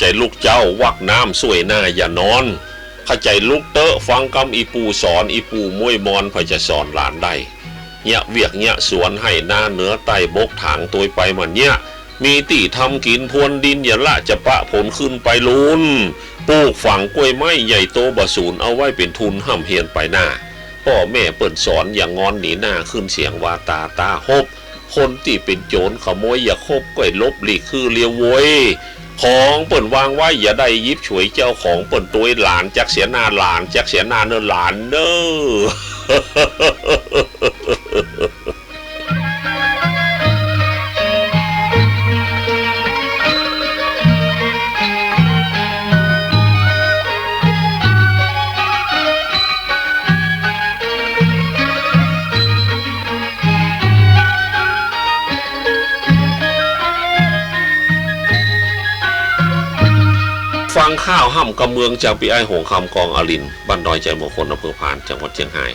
ใจลูกเจ้าวักน้ำสวยหน้าอย่านอน เข้าใจลูกเตอะฟังคำอีปูสอนอีปูมวยมอนพอจะสอนหลานได้เนี่ยเวียกเนี่ยสวนให้หน้าเหนือใต้บกถางตัวไปมันเนี่ยมีตีทำกินพรวนดินอย่าละจะปะผลขึ้นไปลุนปลูกฝังกล้วยไม้ใหญ่โตบะสูนเอาไว้เป็นทุนห้ำเฮียนไปหน้าพ่อแม่เปิดสอนอย่างงอนหนีหน้าขึ้นเสียงวาตาตาฮบคนที่เป็นโจรขโมยอย่าคบก็ให้ลบหลีกคือเลียวโวย ของเปิ่นวางไว้อย่าได้ยิบฉวยเจ้าของเปิ่นตัวหลานจักเสียหน้าหลานจักเสียหน้าเนอหลานเนอ ข้าวห้ำกำเมืองจากปีไอหงคำกองอลินบ้านดอยใจมงคลอำเภอพานจังหวัดเชียงราย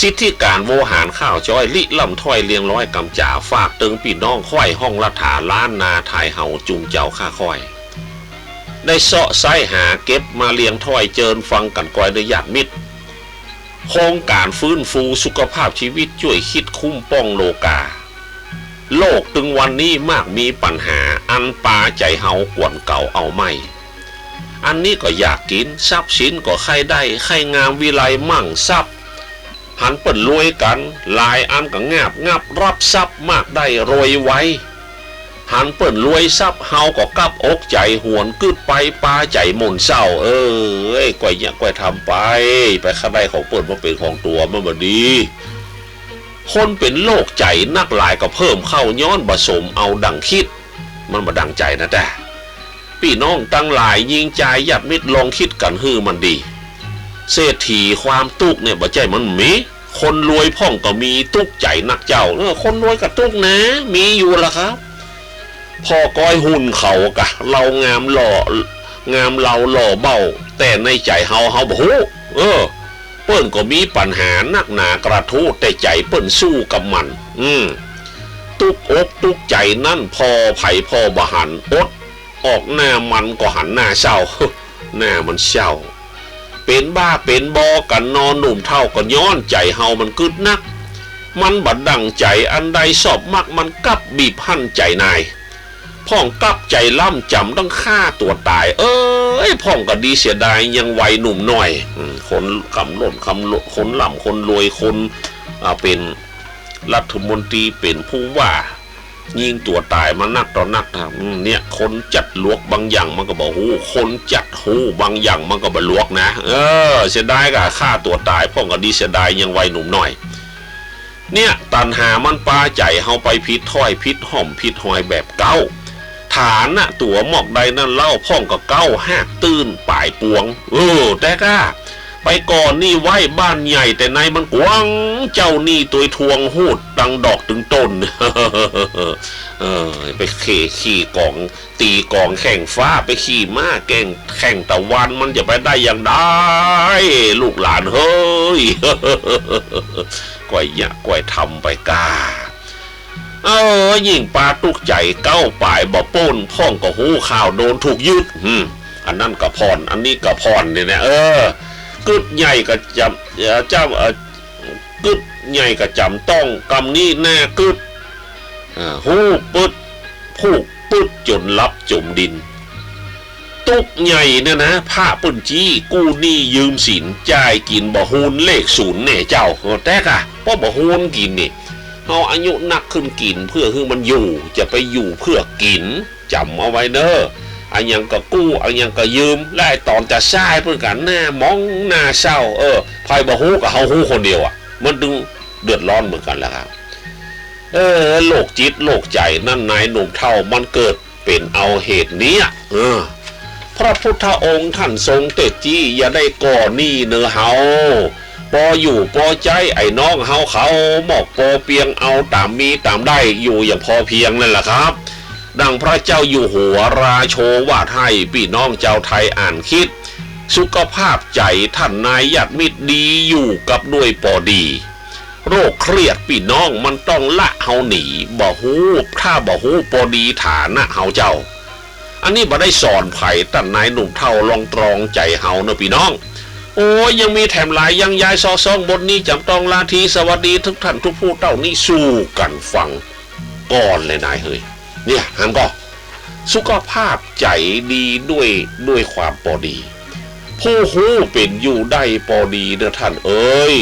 สิทธิการโวหารข้าวจ้อยลิลำถ้อยเลียงร้อยกำจ่าฝากเติงปีน้องค่อยห้องรัฐาล้านนาทายเห่าจุงเจ้าข้าค่อย ได้เสาะไส้หาเก็บมาเลียงถ้อยเจินฟังกันกอยด้วยญาติมิตรโครงการฟื้นฟูสุขภาพชีวิตช่วยคิดคุ้มป้องโลกา โลกถึงวันนี้มากมีปัญหาอันปาใจเฮากวนเก่าเอาไม่ อันนี้ก็อยากกินทรัพย์สินก็ใครได้ใครงามวิไลมั่งทรัพย์หันเปิดรวยกันหลายอันก็งาบงับรับทรัพย์มากได้รวยไวหันเปิดรวยทรัพย์เฮาก็กลับอกใจหวนกึดไปปลาใจหมุนเศร้า เออเอ้ยก่อยเนี่ยก่อยทำไป ไปข้าได้ของเปิดมาเป็นของตัวมันบ่ดีคนเป็นโรคใจนักหลายก็เพิ่มเข้าย้อนผสมเอาดังคิด มันมาดังใจนะแต่ พี่น้องตั้งหลายยิงใจหยัดมิดลองคิดกันฮือมันดี เศรษฐีความตุกเนี่ยบ่ใจมันมี คนรวยพ่องก็มีตุกใจนักเจ้าเออคนรวยกับตุกนะ มีอยู่ละครับพ่อก้อยหุ่นเขากะ เรางามหล่องามเราหล่อเบ้า แต่ในใจเฮาเฮาบ่ฮู้เออ เปิ้นก็มีปัญหานักหนากระทู้แต่ใจเปิ้นสู้กับมัน อืมตุกอกตุกใจนั่นพอไผ่พอบหันอด ออกหน้ามันก็หันหน้าเศร้า หน้ามันเศร้า เป็นบ้าเป็นบอกันนอนหนุ่มเท่าก็ย้อนใจเฮามันกึดนัก มันบัดดังใจอันใดสอบมักมันกับบีบหั่นใจนายพ่องกับใจล่ำจำต้องฆ่าตัวตาย เอ้ยพ่องก็ดีเสียดายยังวัยหนุ่มหน่อยคนคำหล่นคำหล่นคนล่ำคนรวยคนเป็นรัฐมนตรีเป็นผู้ว่า ยิงตัวตายมานักต่อนักนะอืมเนี่ย คนจัดลวกบางอย่างมันก็บอกหูคนจัดหูบางอย่างมันก็บลวกนะ เออ เสียดายก็ฆ่าตัวตายพ่อก็ดีเสียดายยังวัยหนุ่มหน่อย เนี่ยตันหามันปลาใจเฮาไปพิษถ้อยพิษห่อมพิษหอยแบบเก้า ฐานน่ะตัวหมอกใดนั่นเล่าพ่องก็เก้าหักตื้นป่ายปวง เออแต่ก้า ไปก่อนนี่ไหวบ้านใหญ่แต่ในมันกว้างเจ้านี่ตัวทวงหูดดังดอกถึงต้นเออไปเขขี่กอง ตีกองแข่งฟ้าไปขี่ม้าแก่งแข่งตะวันมันจะไปได้อย่างได้ ลูกหลานเฮ้ยก้อยยะก้อยทำไปกาเออยิ่งปลาตุกใจเก้าป่ายบ่ป้นพ่องก็หูข่าวโดนถูกยึดอันนั้นก็พรอันนี้ก็พรเนี่ยนะเออ กึดใหญ่ก็จำเจ้าเออกึดใหญ่ก็จำต้องกำนี้แน่กึดหูปึดผูกปึดจนลับจมดิน ตุกใหญ่เนี่ยนะผ้าปื้นจี้กู้หนี้ยืมสินจ่ายกินบ่ฮูนเลขศูนย์เนี่ยเจ้าแต่กะเพราะบ่ฮูนกินนี่เอาอายุนักขึ้นกินเพื่อคือมันอยู่จะไปอยู่เพื่อกินจำเอาไว้เนอะ อันยังก็กู้อันยังก็ยืมและไอ้ตอนจะใช้เพื่อกันหน้ามองหน้าเศร้า เออไพ่บ่ฮู้กับเฮาฮู้คนเดียวอะ มันดึงเดือดร้อนเหมือนกันแหละครับ เออโลกจิตโลกใจนั่นนายหนุ่มเท่ามันเกิดเป็นเอาเหตุนี้เออพระพุทธองค์ท่านทรงเตจี้อย่าได้ก่อหนี้เนื้อเฮาปออยู่ปอใจไอ้น้องเฮาเขาหมอกปอเปียงเอาตามมีตามได้อยู่อย่างพอเพียงนั่นแหละครับ ดังพระเจ้าอยู่หัวราโชวาทให้พี่น้องเจ้าไทยอ่านคิด สุขภาพใจท่านนายญาติมิตรดีอยู่กับด้วยปอดี โรคเครียดพี่น้องมันต้องละเฮาหนีบ่ฮู้ถ้าบ่ฮู้ปอดีฐานะเฮาเจ้า อันนี้บ่ได้สอนไผ่ตั้นนายหนุ่มเท่าลองตรองใจเฮาเนะพี่น้องโอ้ยยังมีแถมหลายยังยายซอซองบทนี้จำต้องลาทีสวัสดีทุกท่านทุกผู้เต้านี่สู้กันฟังก่อนเลยนายเฮ้ย เนี่ยหันก็สุขภาพใจดีด้วยด้วยความปอดี ผู้หูเป็นอยู่ได้ปอดีเด้อท่านเอ้ย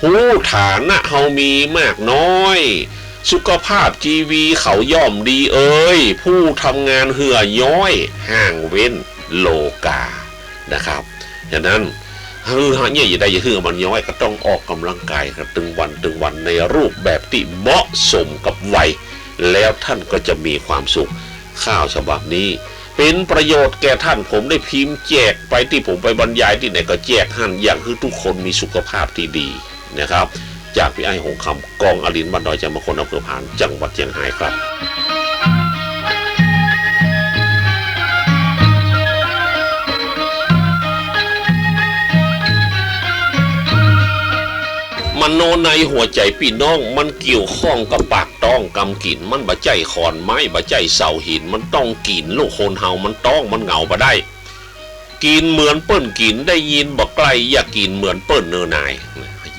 หูฐานะเฮามีมากน้อย สุขภาพจีวีเขาย่อมดีเอ้ย ผู้ทำงานเหือย้อยห่างเว้นโลกานะครับฉะนั้นเฮือเนี่ยอย่าได้อย่าเหือมันย้อยก็ต้องออกกำลังกายครับตึงวันตึงวันในรูปแบบที่เหมาะสมกับวัย แล้วท่านก็จะมีความสุข ข้าวฉบับนี้ เป็นประโยชน์แก่ท่านผมได้พิมพ์แจกไปที่ผมไปบรรยายที่ไหนก็แจกหันอย่างคือทุกคนมีสุขภาพที่ดีนะครับ จากพี่ไอ้หงคำกองอลินบันดอยจังมคนอำเภอผานจังหวัดเชียงรายครับ มันโนในหัวใจพี่น้อง มันเกี่ยวข้องกับปากต้องกำกิน มันบะใจขอนไม้บะใจเสาหิน มันต้องกินลูกคนเฮามันต้องมันเหงาบะได้ กินเหมือนเปิ้นกินได้ยินบอกไกลอย่ากินเหมือนเปิ้นเนอนาย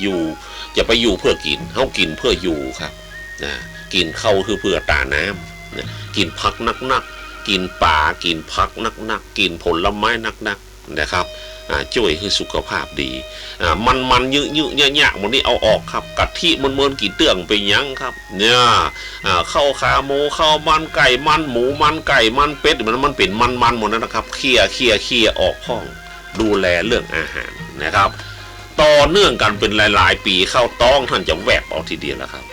อยู่จะไปอยู่เพื่อกินเฮากินเพื่ออยู่ครับนะกินเข้าคือเพื่อตาน้ำนะกินพักนักๆกินป่ากินพักนักๆกินผลไม้นักๆ นะครับช่วยคือสุขภาพดีมันมันยืดยืดยะยะหมดนี้เอาออกครับกะทิมันเมินกี่เตื้องไปยั้งครับ เนี่ยข้าวขาหมูข้าวมันไก่มันหมูมันไก่มันเป็ดมันมันเป็นมันมันหมดนั้นนะครับเคลียเคลียเคลียออกห้อง ดูแลเรื่องอาหารนะครับ ต่อเนื่องกันเป็นหลาย ๆ ปีเข้าต้องท่านจะแวบเอาทีเดียวแล้วครับ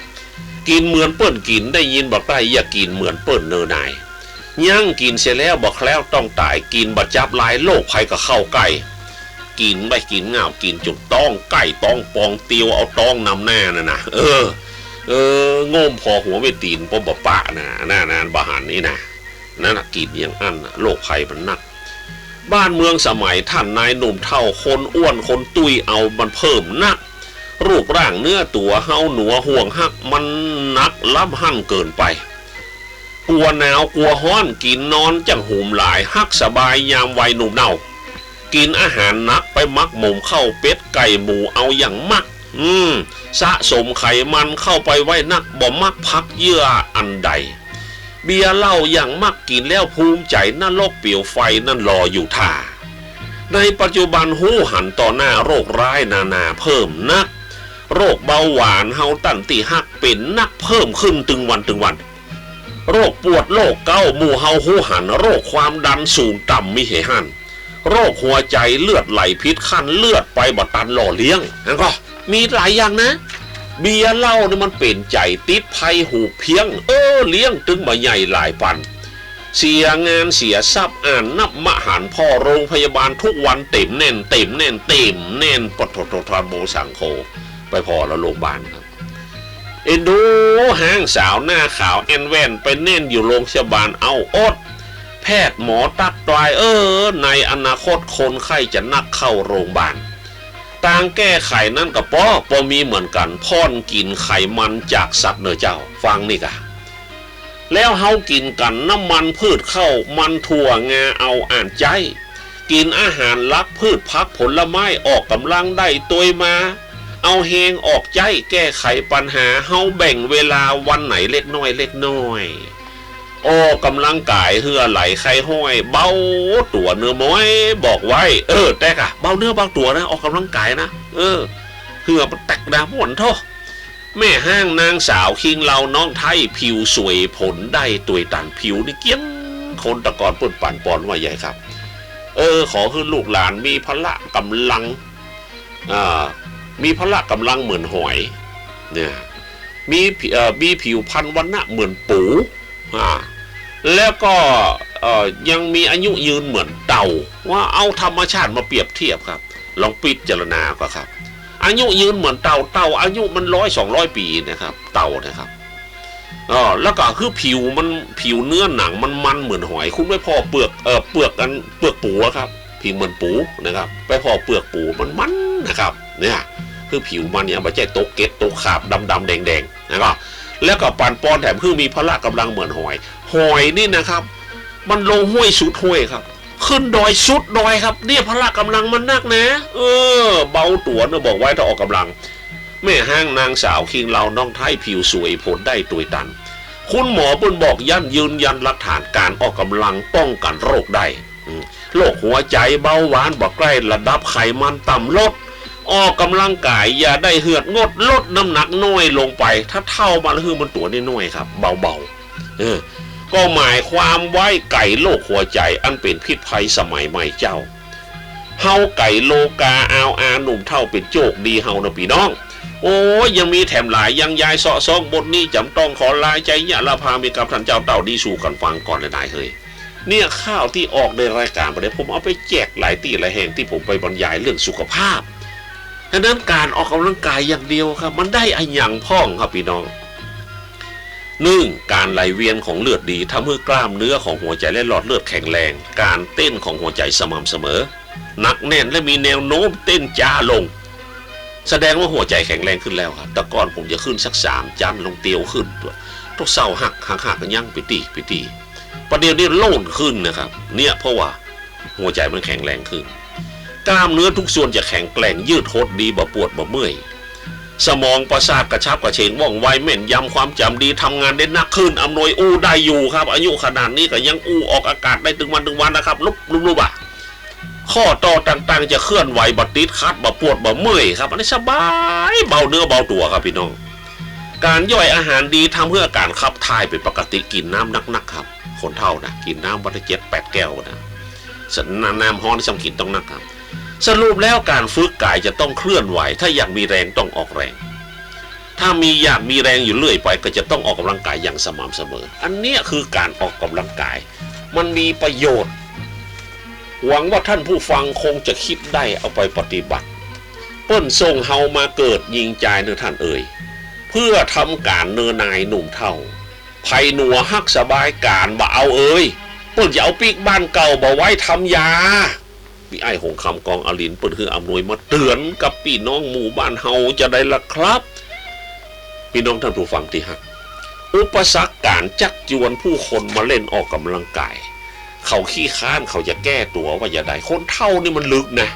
กินเหมือนเปิ้นกินได้ยินบอกได้อย่ากินเหมือนเปิ้นเนอนาย ย่างกินเสร็จแล้วบอกแล้วต้องตายกินบัดจับลายโรคภัยก็เข้าใกล้กินไปกินเงากินจุดต้องไก่ต้องปองเตียวเอาต้องนำหน้าน่ะนะเออ เออโง่มพอหัวไม่ตีนปบปะนะหน้านานบาหารนี่นะนั่นกินอย่างอันน่ะโรคภัยมันหนัก บ้านเมืองสมัยท่านนายหนุ่มเท่าคนอ้วนคนตุยเอามันเพิ่มนัก รูปร่างเนื้อตัวเฮาหนัวห่วงหักมันนักล้ำหั่นเกินไป กลัวหนาวกลัวห้อนกินนอนจังหูมหลายฮักสบายยามวัยหนุ่มเน่า กินอาหารนักไปมักหมูเข้าเป็ดไก่หมูเอาอย่างมัก อืมสะสมไขมันเข้าไปไว้นักบ่มักพักเยื่ออันใด เบียร์เหล้าอย่างมักกินแล้วภูมิใจนั่นโลกเปี่ยวไฟนั่นรออยู่ท่า ในปัจจุบันหูหันต่อหน้าโรคร้ายนานาเพิ่มนัก โรคเบาหวานเฮาตันตีหักเป็นนักเพิ่มขึ้นตึงวันตึงวัน โรคปวดโรคเก้าหมู่เฮาหูหัน โรคความดันสูงต่ำมิเหหันโรคหัวใจเลือดไหลพิษขั้นเลือดไปบัตันหล่อเลี้ยงนั่นก็มีหลายอย่างนะ เบียร์เหล้าเนี่ยมันเป็นใจติดภัยหูเพียง เออเลี้ยงตึงมาใหญ่หลายปัน เสียงานเสียทรัพย์อ่านนับมหันพ่อโรงพยาบาลทุกวันเต็มแน่นเต็มแน่นเต็มแน่นปทททานโมสังโค ไปพอแล้วโรงพยาบาลครับ เอ็นดูห้างสาวหน้าขาวแอนแวนไปแน่นอยู่โรงพยาบาลเอาอด แพทย์หมอตัดตายเออ ในอนาคตคนไข้จะนักเข้าโรงพยาบาลต่างแก้ไขนั่นกับป้อปอมีเหมือนกันพ่อนกินไขมันจากสัตว์เนื้อเจ้า ฟังนี่กะแล้วเฮากินกันน้ำมันพืชเข้ามันถั่วงาเอาอ่านใจ กินอาหารลักพืชพักผลไม้ออกกำลังได้ตัวมา เอาเฮงออกใจแก้ไขปัญหาเฮาแบ่งเวลาวันไหนเล็กน้อยเล็กน้อยออกกำลังกายเหือไหลไข้ห้อย เบาตัวเนื้อม้อย บอกไว้ เออ แต่กะเบาเนื้อเบาตัวนะออกกำลังกายนะเออเหือมันแตกดาหมวนโทแม่ห้างนางสาวคิงเราน้องไทยผิวสวยผลได้ตัวยตันผิวนี่เกี้ยงคนตะกอนปุ่นปั่นปอนว่าใหญ่ครับ เออ ขอคือลูกหลานมีพละกำลังอ่า มีพละกำลังเหมือนหอยเนี่ยมีผิเอ่อมีผิวพรรณวันณะเหมือนปูอ่าแล้วก็ยังมีอายุยืนเหมือนเต่า ว่าเอาธรรมชาติมาเปรียบเทียบครับ ลองพิดจารณาก็ครับ อายุยืนเหมือนเต่าเต่า อายุมันร้อยสองร้อยปีนะครับ เต่านะครับอ๋อแล้วก็คือผิวมันผิวเนื้อหนังมันมันเหมือนหอย คุณไม่พอเปลือกเออเปลือกกันเปลือกปูครับผิวเหมือนปูนะครับ ไปพอเปลือกปูมันมันนะครับ เนี่ย คือผิวมันเนี่ยไม่ใช่โตกเก็ตโตกขาบดำดำๆแดงแดงๆนะครับแล้วก็ปันปอนแถมคือมีพละกำลังเหมือนหอย หอยนี่นะครับ มันลงห้วยสุดห้วยครับ ขึ้นดอยสุดดอยครับ เนี่ยพละกำลังมันนักนะ เออ เบาตัวเนอะบอกไว้ถ้าออกกำลัง แม่ห้างนางสาวคิงเราน้องไทยผิวสวยผลได้ตัวยตัน คุณหมอเปิ้นบอกยันยืนยันหลักฐานการออกกำลังป้องกันโรคได้โรคหัวใจเบาหวานบอกใกล้ระดับไขมันต่ำลด ออกกำลังกายอย่าได้เหือดงดลดน้ำหนักน้อยลงไป ถ้าเท่ามาแล้วคือมันตัวน้อยๆครับ เบาๆเออก็หมายความไว้ไก่โรคหัวใจอันเป็นพิษภัยสมัยใหม่เจ้าเฮาไก่โลกาอาวอาหนุ่มเท่าเป็นโจกดีเฮานะพี่น้อง โอ้ยังมีแถมหลายยังยายเสาะซองบทนี้จำต้องขอลายใจยะละพามีกับท่านเจ้าเต่าดีสู่กันฟังก่อนเลยนายเฮ้ยเนี่ยข้าวที่ออกในรายการไปเนี่ยผมเอาไปแจกหลายตีหลายแห่งที่ผมไปบรรยายเรื่องสุขภาพ ดังนั้นการออกกำลังกายอย่างเดียวครับ มันได้อัอย่างพ่องครับพี่น้องหนึ่งการไหลเวียนของเลือดดีทำให้กล้ามเนื้อของหัวใจและหลอดเลือดแข็งแรง การเต้นของหัวใจสม่ำเสมอหนักแน่นและมีแนวโน้มเต้นจ้าลง แสดงว่าหัวใจแข็งแรงขึ้นแล้วครับแต่ก่อนผมจะขึ้นสักสามจันลงเตียวขึ้นตัวต้องเศร้าหักหักหักกันยั่งไปตีไปตีประเดี๋ยวนี้โล่นขึ้นนะครับ เนี่ยเพราะว่าหัวใจมันแข็งแรงขึ้น กล้ามเนื้อทุกส่วนจะแข็งแกร่งยืดหดดีบ่ปวดบ่เมื่อยสมองประสาทกระชับกระเฉงว่องไวแม่นยำความจำดีทำงานได้นักขึ้นอำนวยอู้ได้อยู่ครับ อายุขนาดนี้ก็ยังอู้ออกอากาศได้ถึงวันถึงวันนะครับลุบลุบลุบอะข้อต่อต่างๆ จะเคลื่อนไหวบัดติดคัดบ่ปวดบ่เมื่อยครับอันนี้สบายเบาเนื้อเบาตัวครับพี่น้อง การย่อยอาหารดีทำเพื่อการขับถ่ายเป็นปกติกินน้ำนักๆครับ คนเท่านะกินน้ำวันละเจ็ดแปดแก้วนะสันน้ำน้ำห้อนที่สำกินต้องนักครับ สรุปแล้วการฝึกกายจะต้องเคลื่อนไหว ถ้าอยากมีแรงต้องออกแรง ถ้ามีอยากมีแรงอยู่เรื่อยไป ก็จะต้องออกกำลังกายอย่างสม่ำเสมอ อันนี้คือการออกกำลังกาย มันมีประโยชน์ หวังว่าท่านผู้ฟังคงจะคิดได้เอาไปปฏิบัติ เปิ้นทรงเฮามาเกิดยิงใจเนื้อท่านเอ่ยเพื่อทำการเนื้อนายหนุ่มเท่าไผ่หนัวฮักสบายการบ่เอาเอ่ยเปิ้นจะเอาปีกบ้านเก่าบ่ไว้ทำยา พี่ไอ้หงคำกองอลินเปิ้นคืออำนวยมาเตือนกับพี่น้องหมู่บ้านเฮาจะได้ละครับ พี่น้องท่านผู้ฟังที่ฮักอุปสรรคการจักจวนผู้คนมาเล่นออกกำลังกาย เขาขี้ค้านเขาจะแก้ตัวว่าอย่าได้คนเท่านี่มันลึกนะ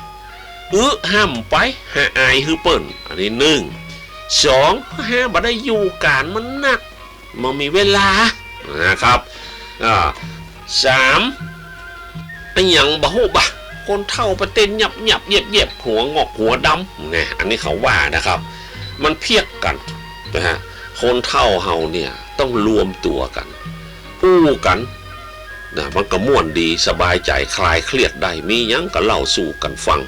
เออห้ามไปห้าอายฮือเปิ้นอันนี้หนึ่งสองห้าบ่ได้อยู่การมันหนักมันมีเวลานะครับอ่าสามเป็นอย่างบ่ฮู้บะ คนเท่าไปเต้นหยับหยับเย็บเย็บหัวงอกหัวดำเนี่ยอันนี้เขาว่านะครับ มันเพียกกันนะฮะคนเท่าเฮาเนี่ยต้องรวมตัวกันอู้กันนะมันก็ม่วนดีสบายใจคลายเครียดได้มียังก็เล่าสู่กันฟัง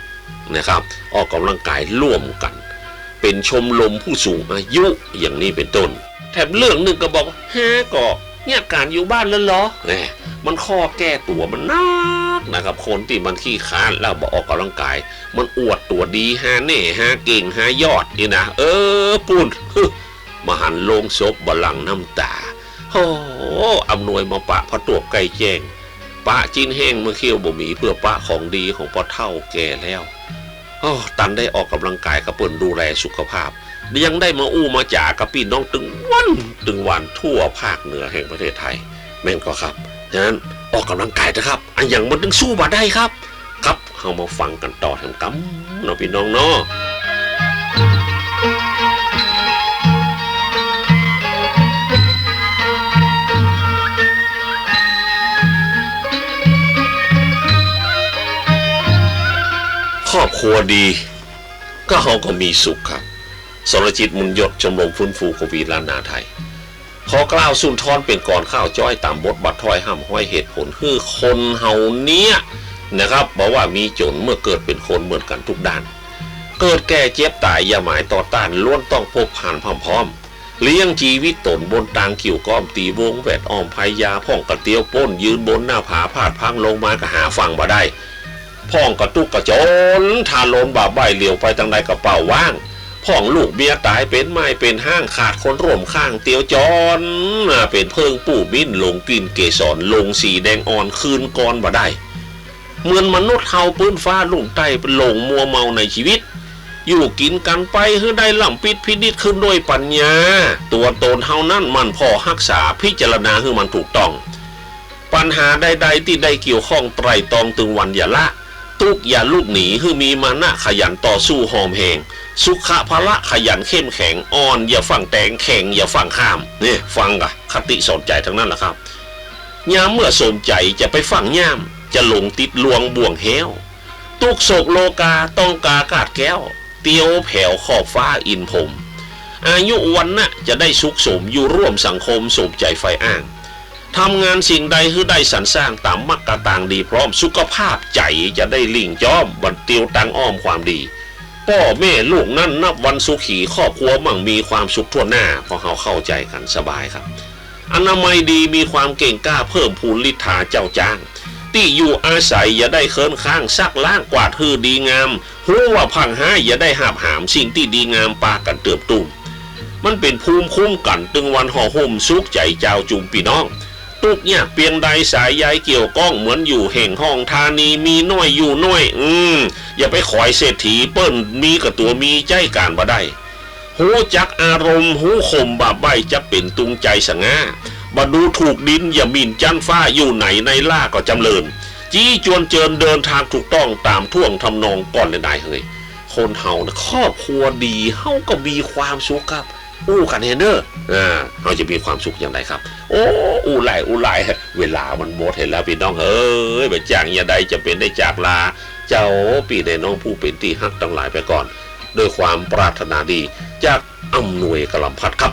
นะครับ ออกกำลังกายร่วมกัน เป็นชมรมผู้สูงอายุอย่างนี้เป็นต้น แถมเรื่องหนึ่งก็บอกว่าฮก็เนี่ยการอยู่บ้านแล้วเหรอแหมมันข้อแก้ตัวมันนัก นะครับ คนที่มันขี้ค้านแล้วบอกออกกำลังกาย มันอวดตัวดีฮะเน่ฮะเก่งฮะยอดนี่นะเออปุ่นมหันโลงศพบลังก์น้ำตาโอ้อำนวยมาปะพระตัวไก่แจ้งปะจินแห้งเมื่อเคี้ยวบ่มีเพื่อปะของดีของพ่อเท่าแก่แล้วโอ้ตันได้ออกกำลังกายกับเปิ่นดูแลสุขภาพยังได้มาอู้มาจ่ากับพี่น้องตึงวันตึงวันทั่วภาคเหนือแห่งประเทศไทย แม่นก็ครับฉะนั้น ออกกำลังกายนะครับ อันอย่างมันถึงสู้มาได้ครับ ครับเรามาฟังกันต่อทางกำเนาะพี่น้องเนาะครอบครัวดีก็เขาก็มีสุขครับ สรจิตมุนยศชมรมฟื้นฟูโควิดล้านนาไทย ขอกล่าวสุนทรเป็นก่อนข้าวจ้อยตามบทบัตรถอยห้ำห้อยเหตุผลคือคนเฮาเนี้ยนะครับบอกว่ามีจนเมื่อเกิดเป็นคนเหมือนกันทุกด้าน เกิดแก่เจ็บตายอย่าหมายต่อต้านล้วนต้องพบผ่านพร้อมๆเลี้ยงชีวิตตนบนตางกิ่วก้อมตีวงแวดอ้อมภัยยาพ่องกระเตียวป้นยืนบนหน้าผาพาดพังลงมาก็หาฟังมาได้พ่องกระตุกกระจนทาลนบาใบเหลียวไปทางใดกระเป๋าว่าง พ่องลูกเมียตายเป็นไม้เป็นห้างขาดคนร่วมข้างเตียวจอนเป็นเพิงปู่มิ้นลงกลิ่นเกสรลงสีแดงอ่อนคืนก่อนบ่ได้ เหมือนมนุษย์เฮาปื้นฟ้าลุ่งไตเป็นหลงมัวเมาในชีวิต อยู่กินกันไปเพื่อได้ล่ำปิดพินิษขึ้นด้วยปัญญา ตัวตนเฮานั่นมันพอรักษาพิจารณาให้มันถูกต้อง ปัญหาใดๆที่ได้เกี่ยวข้องไตรตรองตึงวันอย่าละ ตุกอย่าลูกหนีคือมีมานะขยันต่อสู้หอมแหงสุขภละขยันเข้มแข็งอ่อน อย่าฟังแตงแข็งอย่าฟังข้ามนี่ฟังกะคติสอนใจทั้งนั้นแหละครับยามเมื่อสมใจจะไปฟังย่ามจะหลงติดลวงบ่วงเฮวตุกโศกโลกาต้องกากาดแก้ว เตียวแผ่วขอบฟ้าอินผม อายุวันน่ะจะได้สุขสมอยู่ร่วมสังคมสมใจไฟอ้าง ทำงานสิ่งใดให้ได้สรรสร้างตามมักกะตางดีพร้อมสุขภาพใจจะได้ลิ่งจ้อมบันเตียวตังอ้อมความดีพ่อแม่ลูกนั่นนับวันสุขีครอบครัวมั่งมีความสุขทั่วหน้าพราะเขาเข้าใจกันสบายครับ อนามัยดีมีความเก่งกล้าเพิ่มพูนลิธาเจ้าจ้างที่อยู่อาศัยอย่าได้เคินข้างซักล้างกวาดฮือดีงามหูว่าพังห้าอย่าได้หาบหามสิ่งที่ดีงามปากันเติบตุ่มมันเป็นภูมิคุ้มกันตึงวันห่อห่มสุขใจเจ้าจุมพี่น้อง ตุกเนี่ยเปียงใดสายใยเกี่ยวก้องเหมือนอยู่แห่งห้องธานีมีน้อยอยู่น้อย อืมอย่าไปขอยเศรษฐีเปิ้นมีกับตัวมีใจการบ่ได้หูจักอารมณ์หูคมบาใบจะเป็นตุงใจสง่าบดูถูกดินอย่ามินจันฟ้าอยู่ไหนในล่าก็จำเริญ จี้จวนเจิญเดินทางถูกต้องตามท่วงทำนองก่อนเลยนายเฮ้ยคนเฮานะครอบครัวดีเฮาก็มีความสุขครับ อู้กันเฮเนอร์อ่าเราจะมีความสุขอย่างไรครับ โอ้อู้ไหลอู้ไหลเวลามันหมดเห็นแล้วพี่น้องเอ้ยไปจางอย่าใดจะเป็นได้จากลา เจ้าปีในน้องผู้เป็นที่ฮักทั้งหลายไปก่อน ด้วยความปรารถนาดีจากอำนวยกลัมพัดครับ